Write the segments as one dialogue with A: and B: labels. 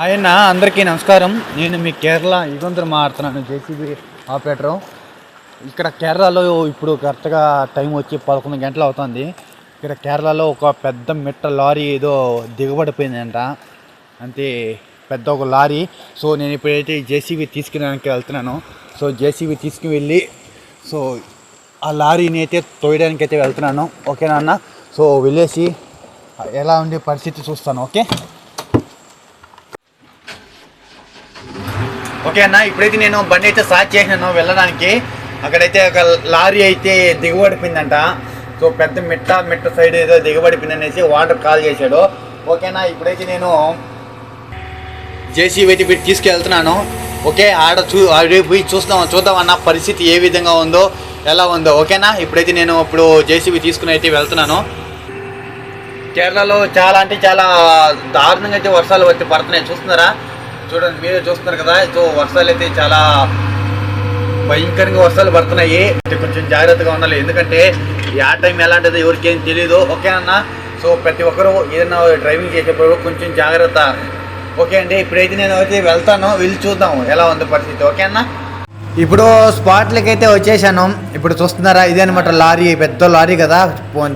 A: ఆయన అందరికీ నమస్కారం. నేను మీ కేరళ యుగంధ్ర మారుతున్నాను జేసీబీ ఆపరేటరు. ఇక్కడ కేరళలో ఇప్పుడు కరెక్ట్గా టైం వచ్చి పదకొండు గంటలు అవుతుంది. ఇక్కడ కేరళలో ఒక పెద్ద మిట్ట లారీ ఏదో దిగబడిపోయిందంట. అంతే పెద్ద ఒక లారీ. సో నేను ఇప్పుడైతే జేసీబీ తీసుకురానికి వెళ్తున్నాను. సో జేసీబీ తీసుకువెళ్ళి సో ఆ లారీని అయితే తోయడానికి అయితే వెళ్తున్నాను. ఓకేనా అన్న? సో వెళ్ళేసి ఎలా ఉండే పరిస్థితి చూస్తాను. ఓకే? ఓకే అన్న ఇప్పుడైతే నేను బండి అయితే స్టార్ట్ చేసినాను వెళ్ళడానికి. అక్కడైతే ఒక లారీ అయితే దిగబడిపోయిందంట. సో పెద్ద మిట్ట మిట్ట సైడ్ ఏదో దిగబడిపోయిందనేసి వాటర్ కాల్ చేశాడు. ఓకేనా ఇప్పుడైతే నేను జేసీ అయితే పెట్టి తీసుకెళ్తున్నాను. ఓకే ఆడ చూ ఆడికి పోయి చూస్తాం చూద్దాం అన్న పరిస్థితి ఏ విధంగా ఉందో ఎలా ఉందో. ఓకేనా ఇప్పుడైతే నేను ఇప్పుడు జేసీబీ తీసుకుని అయితే వెళ్తున్నాను. కేరళలో చాలా అంటే చాలా దారుణంగా అయితే వర్షాలు వచ్చి పడుతున్నాయి. చూస్తున్నారా? చూడండి మీరే చూస్తున్నారు కదా సో వర్షాలు అయితే చాలా భయంకరంగా వర్షాలు పడుతున్నాయి. అంటే కొంచెం జాగ్రత్తగా ఉండాలి. ఎందుకంటే ఆ టైం ఎలాంటిదో ఎవరికేం తెలియదు ఓకే అన్న? సో ప్రతి ఒక్కరూ ఏదైనా డ్రైవింగ్ చేసేటప్పుడు కొంచెం జాగ్రత్త. ఓకే అండి ఇప్పుడైతే నేను అయితే వెళ్తాను. వెళ్ళి చూద్దాం ఎలా ఉంది పరిస్థితి. ఓకే అన్న? ఇప్పుడు స్పాట్లకి అయితే వచ్చేసాను. ఇప్పుడు చూస్తున్నారా ఇదే అనమాట లారీ పెద్ద లారీ కదా.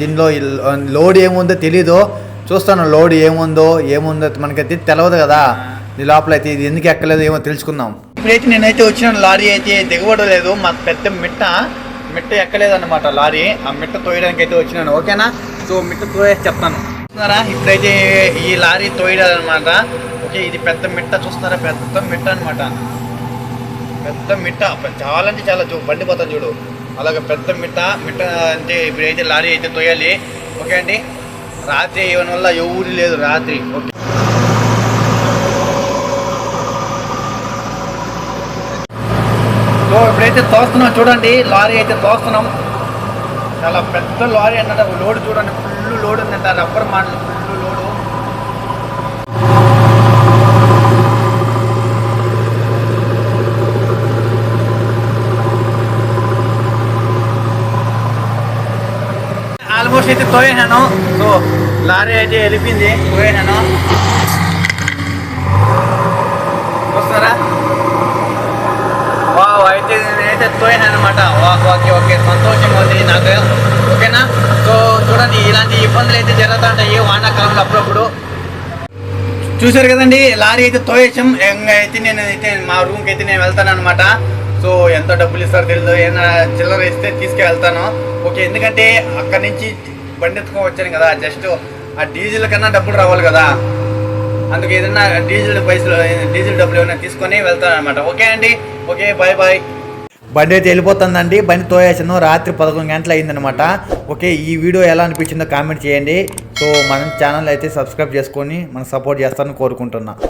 A: దీనిలో లోడ్ ఏముందో తెలీదు. చూస్తాను లోడ్ ఏముందో ఏముందో మనకైతే తెలియదు కదా. ఈ లోపల అయితే ఇది ఎందుకు ఎక్కలేదు ఏమో తెలుసుకుందాం. ఇప్పుడైతే నేనైతే వచ్చిన లారీ అయితే దిగబడలేదు మా పెద్ద మిట్ట మిట్ట ఎక్కలేదు అనమాట లారీ ఆ మిట్ట తోయడానికి అయితే వచ్చినాను ఓకేనా? సో మిట్ట తోయేసి చెప్తాను. చూస్తున్నారా? ఇప్పుడైతే ఈ లారీ తోయడాలన్నమాట ఓకే ఇది పెద్ద మిట్ట చూస్తున్నారా పెద్ద మిట్ట అనమాట పెద్ద మిట్ట చాలా అంటే చాలా చూ బండి పోతాను చూడు. అలాగ పెద్ద మిట్ట మిట్ట అంటే ఇప్పుడైతే లారీ అయితే తోయాలి. ఓకే అండి? రాత్రి ఇవ్వడం వల్ల ఎవరు లేదు రాత్రి. ఓకే. సో ఇప్పుడైతే తోస్తున్నాం చూడండి లారీ అయితే తోస్తున్నాం. చాలా పెద్ద లారీ అన్నట లోడ్ చూడండి ఫుల్ లోడ్ ఉందంట రబ్బర్ మాటలు ఫుల్ లోడు. ఆల్మోస్ట్ అయితే తోయేసాను. సో లారీ అయితే వెళ్ళిపోయింది తోయేసాను. చూస్తారా వావ్ అయితే నేనైతే అనమాట ఓకే ఓకే సంతోషంగా ఉంది నాకు. ఓకేనా? సో చూడండి ఇలాంటి ఇబ్బందులు అయితే జరుగుతూ ఉంటాయి వానాకాలంలో అప్పుడప్పుడు. చూసారు కదండి లారీ అయితే తోయేసాం ఇంకా అయితే నేను అయితే మా రూమ్కి అయితే నేను వెళ్తాను అనమాట సో ఎంత డబ్బులు ఇస్తారో తెలియదు ఏమైనా చిల్లర ఇస్తే తీసుకెళ్తాను. ఓకే ఎందుకంటే అక్కడి నుంచి బండి ఎత్తుకొని వచ్చాను కదా జస్ట్ ఆ డీజిల్ కన్నా డబ్బులు రావాలి కదా. అందుకు ఏదైనా డీజిల్ పైసలు డీజిల్ డబ్బులు ఏమైనా తీసుకొని వెళ్తాను అనమాట ఓకే అండి? Okay bye bye. బండి అయితే వెళ్ళిపోతుందండి. బండి తోయేసాను. రాత్రి పదకొండు గంటలు అయిందనమాట ఓకే ఈ వీడియో ఎలా అనిపించిందో కామెంట్ చేయండి. సో మన ఛానల్ అయితే సబ్స్క్రైబ్ చేసుకొని మనం సపోర్ట్ చేస్తారని కోరుకుంటున్నా.